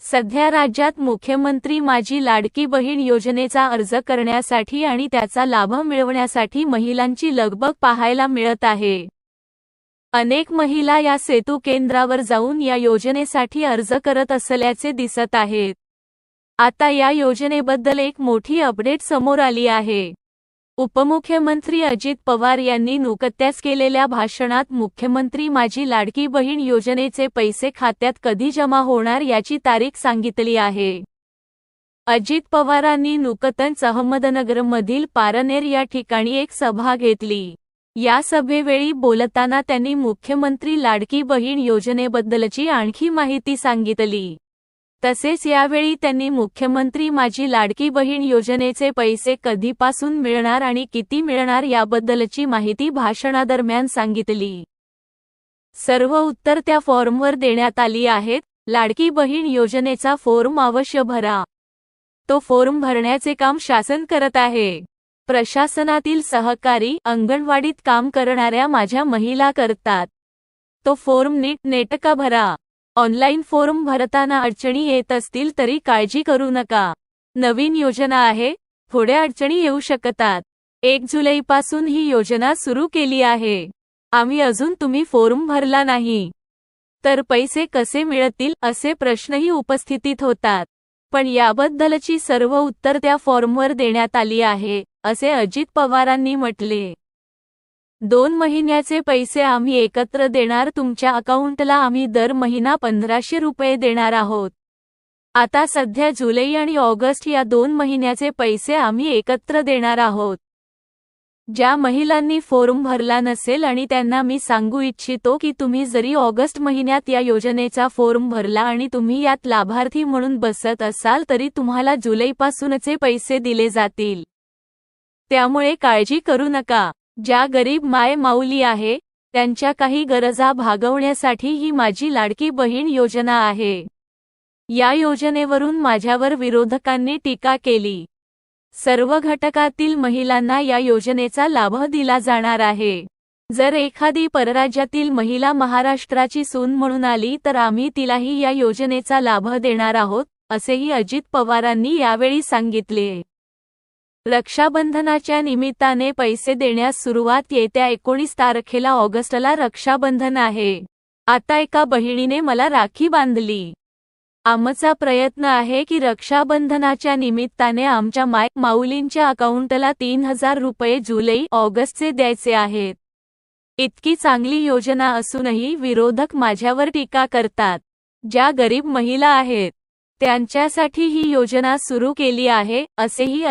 सध्या राज्यात मुख्यमंत्री माझी लाडकी बहीण योजनेचा अर्ज करण्यासाठी आणि त्याचा लाभ मिळवण्यासाठी महिलांची लगबग पाहायला मिळत आहे. अनेक महिला या सेतू केंद्रावर जाऊन या योजनेसाठी अर्ज करत असल्याचे दिसत आहेत. आता या योजनेबद्दल एक मोठी अपडेट समोर आली आहे. उपमुख्यमंत्री अजित पवार यांनी नुकत्याच केलेल्या भाषणात मुख्यमंत्री माझी लाडकी बहीण योजनेचे पैसे खात्यात कधी जमा होणार याची तारीख सांगितली आहे. अजित पवारांनी नुकतच अहमदनगरमधील पारनेर या ठिकाणी एक सभा घेतली. या सभेवेळी बोलताना त्यांनी मुख्यमंत्री लाडकी बहीण योजनेबद्दलची आणखी माहिती सांगितली. तसेच यावेळी त्यांनी मुख्यमंत्री माझी लाडकी बहीण योजनेचे पैसे कधीपासून मिळणार आणि किती मिळणार याबद्दलची माहिती भाषणादरम्यान सांगितली. सर्व उत्तर त्या फॉर्मवर देण्यात आली आहेत. लाडकी बहीण योजनेचा फॉर्म अवश्य भरा. तो फॉर्म भरण्याचे काम शासन करत आहे. प्रशासनातील सहकारी अंगणवाडीत काम करणाऱ्या माझ्या महिला करतात. तो फॉर्म नीट नेटका भरा. ऑनलाईन फॉर्म भरताना अडचणी येत असतील तरी काळजी करू नका. नवीन योजना आहे थोड्या अडचणी येऊ शकतात. एक जुलैपासून ही योजना सुरू केली आहे. आम्ही अजून तुम्ही फॉर्म भरला नाही. तर पैसे कसे मिळतील असे प्रश्नही उपस्थितीत होतात. पण याबद्दलची सर्व उत्तर त्या फॉर्मवर देण्यात आली आहे असे अजित पवारांनी म्हटले. दोन महिन्याचे पैसे आम्ही एकत्र देणार तुमच्या अकाउंटला आम्ही दर महिना पंधराशे रुपये देणार आहोत. आता सध्या जुलै आणि ऑगस्ट या दोन महिन्याचे पैसे आम्ही एकत्र देणार आहोत. ज्या महिलांनी फॉर्म भरला नसेल आणि त्यांना मी सांगू इच्छितो की तुम्ही जरी ऑगस्ट महिन्यात या योजनेचा फॉर्म भरला आणि तुम्ही यात लाभार्थी म्हणून बसत असाल तरी तुम्हाला जुलैपासूनचे पैसे दिले जातील. त्यामुळे काळजी करू नका. ज्या गरीब माय माऊली आहे त्यांच्या काही गरजा भागवण्यासाठी ही माझी लाडकी बहीण योजना आहे. या योजनेवरून माझ्यावर विरोधकांनी टीका केली. सर्व घटकातील महिलांना या योजनेचा लाभ दिला जाणार आहे. जर एखादी परराज्यातील महिला महाराष्ट्राची सून म्हणून आली तर आम्ही तिलाही या योजनेचा लाभ देणार आहोत असेही अजित पवारांनी यावेळी सांगितले. रक्षाबंधनाच्या निमित्ताने पैसे देण्यास सुरुवात येत्या एकोणीस तारखेला ऑगस्टला रक्षाबंधन आहे. आता एका बहिणीने मला राखी बांधली. आमचा प्रयत्न आहे की रक्षाबंधनाच्या निमित्ताने आमच्या माय माऊलींच्या अकाउंटला तीन हजार रुपये जुलै ऑगस्टचे द्यायचे आहेत. इतकी चांगली योजना असूनही विरोधक माझ्यावर टीका करतात. ज्या गरीब महिला आहेत त्यांच्यासाठी ही योजना सुरू केली आहे असेही